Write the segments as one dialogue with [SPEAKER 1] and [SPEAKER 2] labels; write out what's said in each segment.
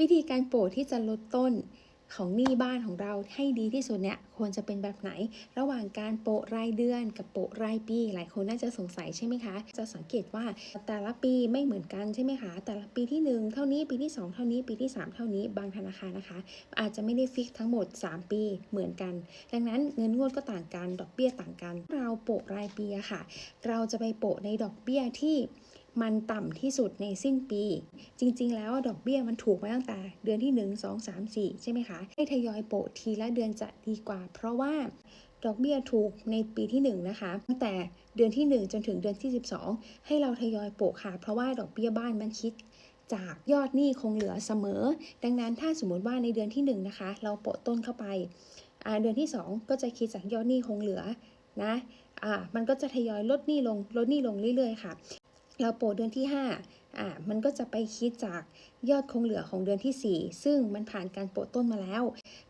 [SPEAKER 1] วิธีการโปะที่จะลดต้นของหนี้บ้านของเราให้ดีที่สุดเนี่ยควรจะเป็นแบบไหน ระหว่างการโปะรายเดือนกับโปะรายปี หลายคนน่าจะสงสัยใช่ไหมคะ จะสังเกตว่าแต่ละปีไม่เหมือนกันใช่ไหมคะ แต่ละปีที่ 1 เท่านี้ปีที่ 2 เท่านี้ปีที่ 3 เท่านี้บางธนาคารนะคะ อาจจะไม่ได้ฟิกทั้งหมด 3 ปีเหมือนกัน ดังนั้นเงินงวดก็ต่างกันดอกเบี้ยต่างกัน เราโปะรายปีอะค่ะ เราจะไปโปะในดอกเบี้ยที่ มันต่ำที่สุดในสิ้นปี จริง ๆ แล้วดอกเบี้ยมันถูกมาตั้งแต่เดือนที่ 1 2 3 4 ใช่ไหมคะ ให้ทยอยโปะทีละเดือนจะดีกว่า เพราะว่าดอกเบี้ยถูกในปีที่ 1 นะคะ ตั้งแต่เดือนที่ 1 จนถึงเดือนที่ 12 ให้เราทยอยโปะค่ะ เพราะว่าดอกเบี้ยบ้านมันคิดจากยอดหนี้คงเหลือเสมอ ดังนั้นถ้าสมมติว่าในเดือนที่ 1 นะคะ เราโปะต้นเข้าไป เดือนที่ 2 ก็จะคิดจากยอดหนี้คงเหลือนะอ่ามันก็จะทยอยลดหนี้ลง ลดหนี้ลงเรื่อยๆ ค่ะ เราโปรเดือนที่5อ่ามันก็จะไปคิดจากยอดคงเหลือของเดือนที่ 4 ซึ่งมันผ่านการโปรต้นมาแล้ว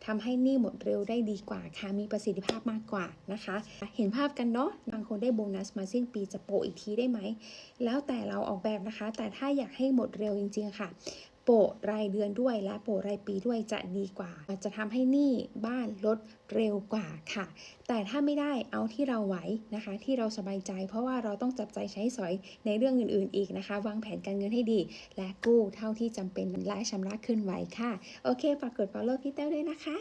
[SPEAKER 1] ทำให้หนี้หมดเร็วได้ดีกว่าค่ะมีประสิทธิภาพมากกว่านะคะ เห็นภาพกันเนาะบางคนได้โบนัสมาสิ้นปีจะโปรอีกทีได้ไหม แล้วแต่เราออกแบบนะคะ แต่ถ้าอยากให้หมดเร็วจริง ๆ ค่ะ โปะรายเดือนด้วยและโปะรายปีด้วยจะดีกว่า จะทำให้หนี้บ้านลดเร็วกว่าค่ะ แต่ถ้าไม่ได้เอาที่เราไหวนะคะ ที่เราสบายใจ เพราะว่าเราต้องจับใจใช้สอยในเรื่องอื่นๆอีกนะคะ วางแผนการเงินให้ดี และกู้เท่าที่จำเป็นและชำระคืนไหวค่ะ โอเคฝากกด follow พี่เต้วด้วยนะคะ